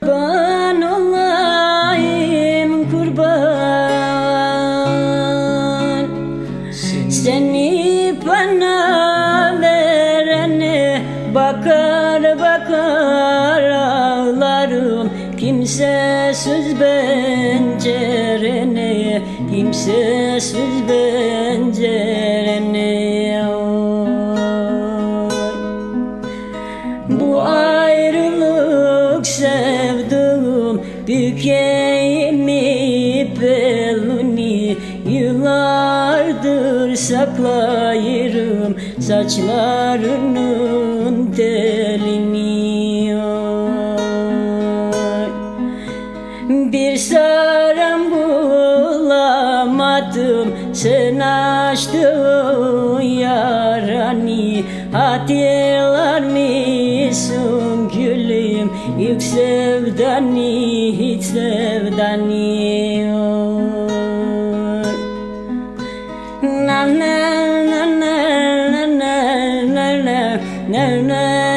Kurban olayım kurban. Seni bana verene bakar bakar ağlarım. Kimsesiz pencerene Kimsesiz pencerene saklayırım saçlarının telini. Bir saran bulamadım Sen açtın yarani Hatırlar mısın gülüm İlk sevdani hiç sevdani no, no.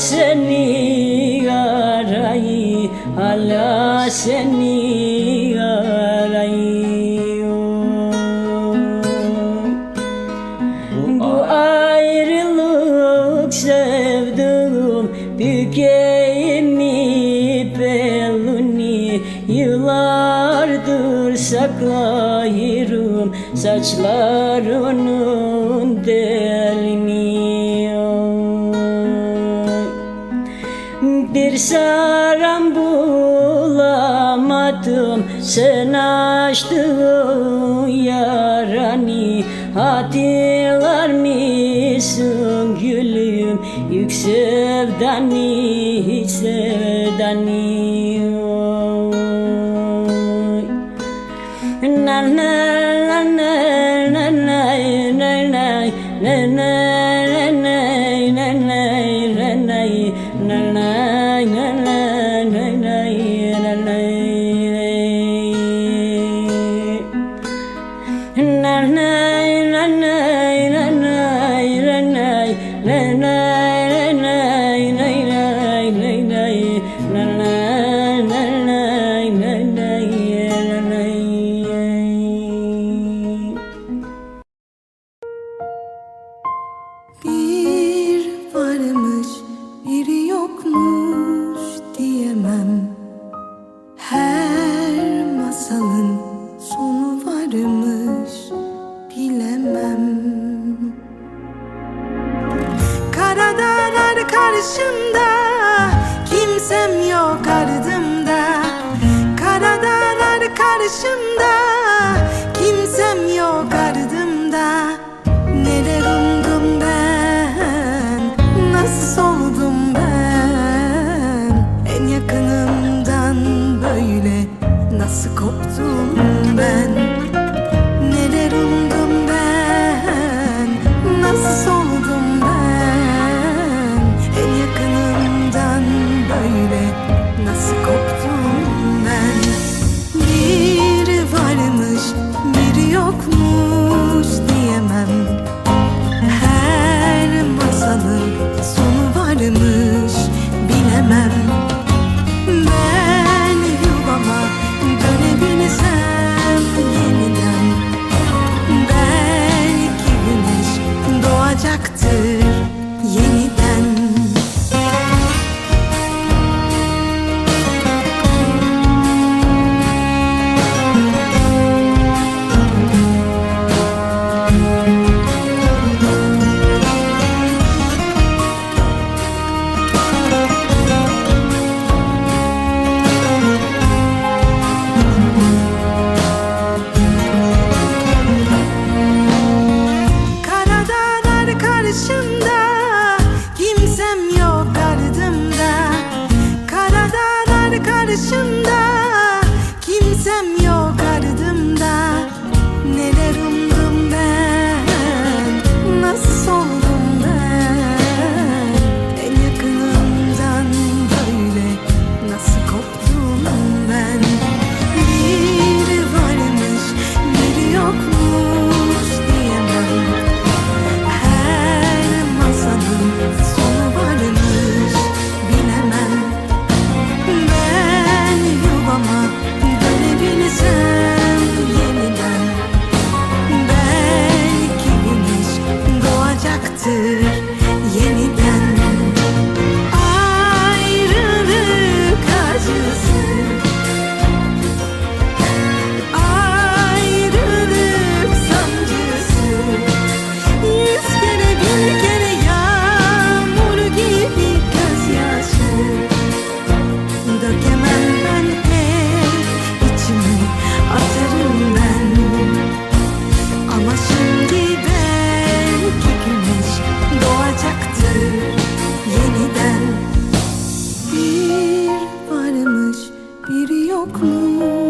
Seni arayı Hala seni arayı. Bu ayrılık sevduğum bükeyimi peluni Yıllardır saklayırım saçlarının delini Bir saran bulamadım. Sen açtın yarani Hatırlar mısın gülüm? İlk sevdani sevdani Bir varmış biri yokmuş karşımda Kimsem yok ardımda. Kara dağlar karşımda olacaktır. Yeni finish him. no clue.